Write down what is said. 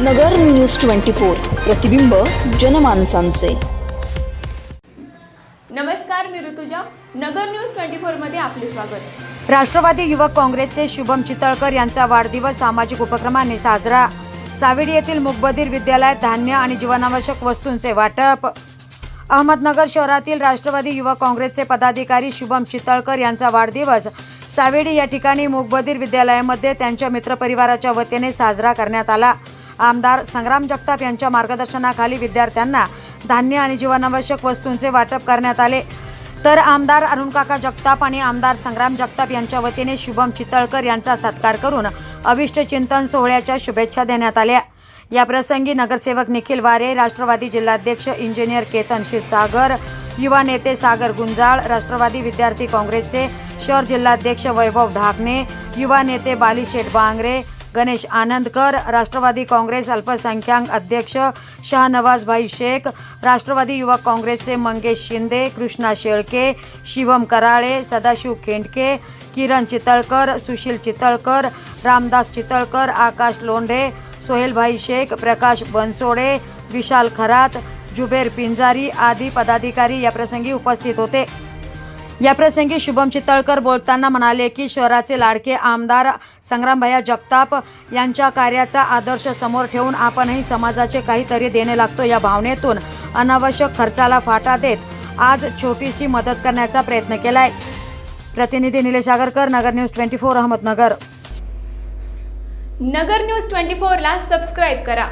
नगर news twenty four प्रतिबिंब जनमानसांचे. नमस्कार मी ऋतुजा. नगर न्यूज ट्वेंटी फोरमध्ये आपले स्वागत. राष्ट्रवादी युवक काँग्रेसचे शुभम चितळकर यांचा वाढदिवस सामाजिक उपक्रमाने साजरा. सावेडी येथील मुकबधीर विद्यालयात धान्य आणि जीवनावश्यक वस्तूंचे वाटप. अहमदनगर शहरातील राष्ट्रवादी युवक काँग्रेसचे पदाधिकारी शुभम चितळकर यांचा वाढदिवस सावेडी या ठिकाणी मुकबधीर विद्यालयामध्ये त्यांच्या मित्रपरिवाराच्या वतीने साजरा करण्यात आला. आमदार संग्राम जगताप यांच्या मार्गदर्शनाखाली विद्यार्थ्यांना धान्य आणि जीवनावश्यक वस्तूंचे वाटप करण्यात आले. तर आमदार अरुणकाका जगताप आणि आमदार संग्राम जगताप यांच्या वतीने शुभम चितळकर यांचा सत्कार करून अभिष्ट चिंतन सोहळ्याच्या शुभेच्छा देण्यात आल्या. या प्रसंगी नगरसेवक निखिल वारे राष्ट्रवादी जिल्हाध्यक्ष इंजिनियर केतन क्षीरसागर युवा नेते सागर गुंजाळ राष्ट्रवादी विद्यार्थी काँग्रेसचे शहर जिल्हाध्यक्ष वैभव ढाकणे युवा नेते बालीशेठ बांगरे गणेश आनंदकर राष्ट्रवादी काँग्रेस अल्पसंख्याक अध्यक्ष शहानवाजभाई शेख राष्ट्रवादी युवक काँग्रेसचे मंगेश शिंदे कृष्णा शेळके शिवम कराळे सदाशिव खेंडके किरण चितळकर सुशील चितळकर रामदास चितळकर आकाश लोंढे सोहेलभाई शेख प्रकाश बनसोडे विशाल खरात जुबेर पिंजारी आदी पदाधिकारी या प्रसंगी उपस्थित होते. या प्रसंगी शुभम चितळकर बोलताना म्हणाले की शहराचे लाडके आमदार संग्रामभैया जगताप यांच्या कार्याचा आदर्श समोर ठेवून आपणही समाजाचे काहीतरी देणे लागतो या भावनेतून अनावश्यक खर्चाला फाटा देत आज छोटीशी मदत करण्याचा प्रयत्न केलाय. प्रतिनिधी Nilesh Agarkar Nagar news twenty four Ahmednagar. Nagar news twenty फोरला सबस्क्राईब करा.